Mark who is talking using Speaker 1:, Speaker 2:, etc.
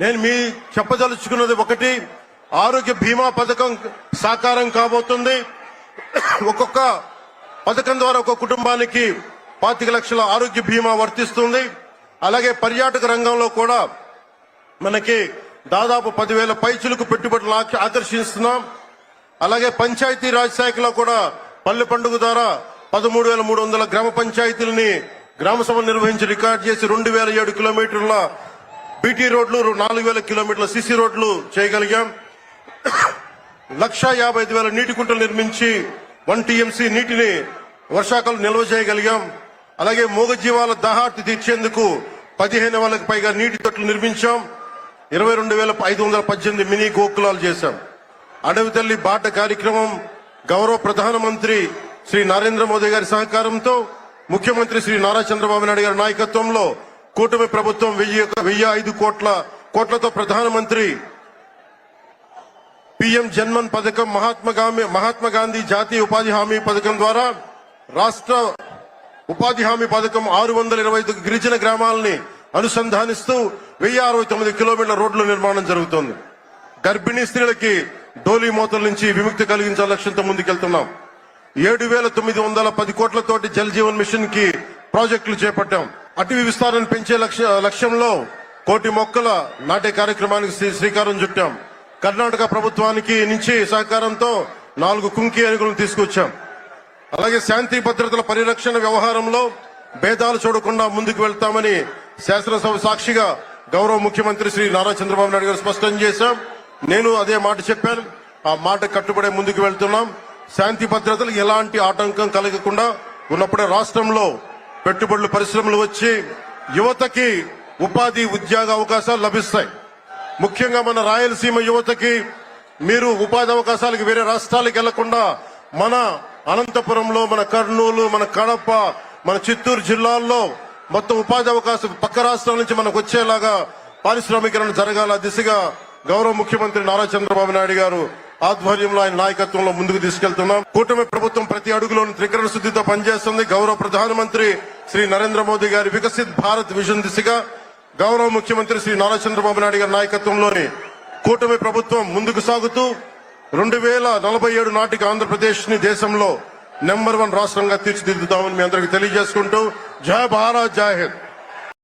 Speaker 1: నేను మీ చెప్పదలుచుకున్నది ఒకటి ఆరోగ్య బీమా పథకం సాకారం కాబోతుంది. ఒక్కొక్క పథకం ద్వారా ఒక కుటుంబానికి పాతిక లక్షల ఆరోగ్య బీమా వర్తిస్తుంది. అలాగే పర్యాటక రంగంలో కూడా మనకి దాదాపు పదివేల పైచులకు పెట్టుబడులు ఆకర్షిస్తున్నాం. అలాగే పంచాయతీ రాజ్ శాఖలో కూడా పల్లె పండుగ ద్వారా పదమూడు వేల మూడు వందల గ్రామ పంచాయతీలని గ్రామ సభ నిర్వహించి రికార్డ్ చేసి రెండు వేల ఏడు కిలోమీటర్ల బీటీ రోడ్లు నాలుగు వేల కిలోమీటర్ల సిసి రోడ్లు చేయగలిగాం. లక్ష యాభై ఐదు వేల నీటి కుంటలు నిర్మించి వన్ టీఎంసీ నీటిని వర్షాకాలం నిల్వ చేయగలిగాం. అలాగే మూగజీవాల దాహార్తి తీర్చేందుకు పదిహేను వేలకు పైగా నీటి తొట్లు నిర్మించాం. ఇరవై రెండు వేల ఐదు వందల పద్దెనిమిది మినీ గోకులాలు చేశాం. అడవి తల్లి బాట కార్యక్రమం గౌరవ ప్రధానమంత్రి శ్రీ నరేంద్ర మోదీ గారి సహకారంతో ముఖ్యమంత్రి శ్రీ నారా చంద్రబాబు నాయుడు గారి నాయకత్వంలో కూటమి ప్రభుత్వం వెయ్యి వెయ్యి ఐదు కోట్ల కోట్లతో ప్రధానమంత్రి పిఎం జన్మన్ పథకం మహాత్మా గాంధీ మహాత్మా గాంధీ జాతీయ ఉపాధి హామీ పథకం ద్వారా రాష్ట్ర ఉపాధి హామీ పథకం ఆరు వందల ఇరవై ఐదు గిరిజన గ్రామాలని అనుసంధానిస్తూ వెయ్యి అరవై తొమ్మిది కిలోమీటర్ల రోడ్ల నిర్మాణం జరుగుతోంది. గర్భిణీ స్త్రీలకి డోలీ మోతల నుంచి విముక్తి కలిగించాల లక్ష్యంతో ముందుకెళ్తున్నాం. ఏడు వేల తొమ్మిది వందల పది కోట్లతోటి జల్ జీవన్ మిషన్కి ప్రాజెక్టులు చేపట్టాం. అటవీ విస్తారాన్ని పెంచే లక్ష్య లక్ష్యంలో కోటి మొక్కల నాటే కార్యక్రమానికి శ్రీ- శ్రీకారం చుట్టాం. కర్ణాటక ప్రభుత్వానికి నుంచి సహకారంతో నాలుగు కుంకి ఏనుగులను తీసుకొచ్చాం. అలాగే శాంతి భద్రతల పరిరక్షణ వ్యవహారంలో భేదాలు చూడకుండా ముందుకు వెళ్తామని శాసనసభ సాక్షిగా గౌరవ ముఖ్యమంత్రి శ్రీ నారా చంద్రబాబు నాయుడు గారు స్పష్టం చేశాం. నేను అదే మాట చెప్పాను. ఆ మాట కట్టుబడే ముందుకు వెళ్తున్నాం. శాంతి భద్రతలు ఎలాంటి ఆటంకం కలగకుండా ఉన్నప్పుడే రాష్ట్రంలో పెట్టుబడులు పరిశ్రమలు వచ్చి యువతకి ఉపాధి ఉద్యోగ అవకాశాలు లభిస్తాయి. ముఖ్యంగా మన రాయలసీమ యువతకి మీరు ఉపాధి అవకాశాలకు వేరే రాష్ట్రాలకు వెళ్ళకుండా మన అనంతపురంలో మన కర్నూలు మన కడప మన చిత్తూరు జిల్లాల్లో మొత్తం ఉపాధి అవకాశం పక్క రాష్ట్రాల నుంచి మనకు వచ్చేలాగా పారిశ్రామికరణ జరగాల దిశగా గౌరవ ముఖ్యమంత్రి నారా చంద్రబాబు నాయుడు గారు ఆధ్వర్యంలో ఆయన నాయకత్వంలో ముందుకు తీసుకెళ్తున్నాం. కూటమి ప్రభుత్వం ప్రతి అడుగులోని త్రికరణ శుద్ధితో పనిచేస్తుంది. గౌరవ ప్రధానమంత్రి శ్రీ నరేంద్ర మోదీ గారి వికసిత్ భారత్ విజన్ దిశగా గౌరవ ముఖ్యమంత్రి శ్రీ నారా చంద్రబాబు నాయుడు గారి నాయకత్వంలోని కూటమి ప్రభుత్వం ముందుకు సాగుతూ రెండు వేల నలభై ఏడు నాటికి ఆంధ్రప్రదేశ్ని దేశంలో నెంబర్ వన్ రాష్ట్రంగా తీర్చిదిద్దుతామని మీ అందరికి తెలియజేసుకుంటూ జయ భారత్ జై హింద్.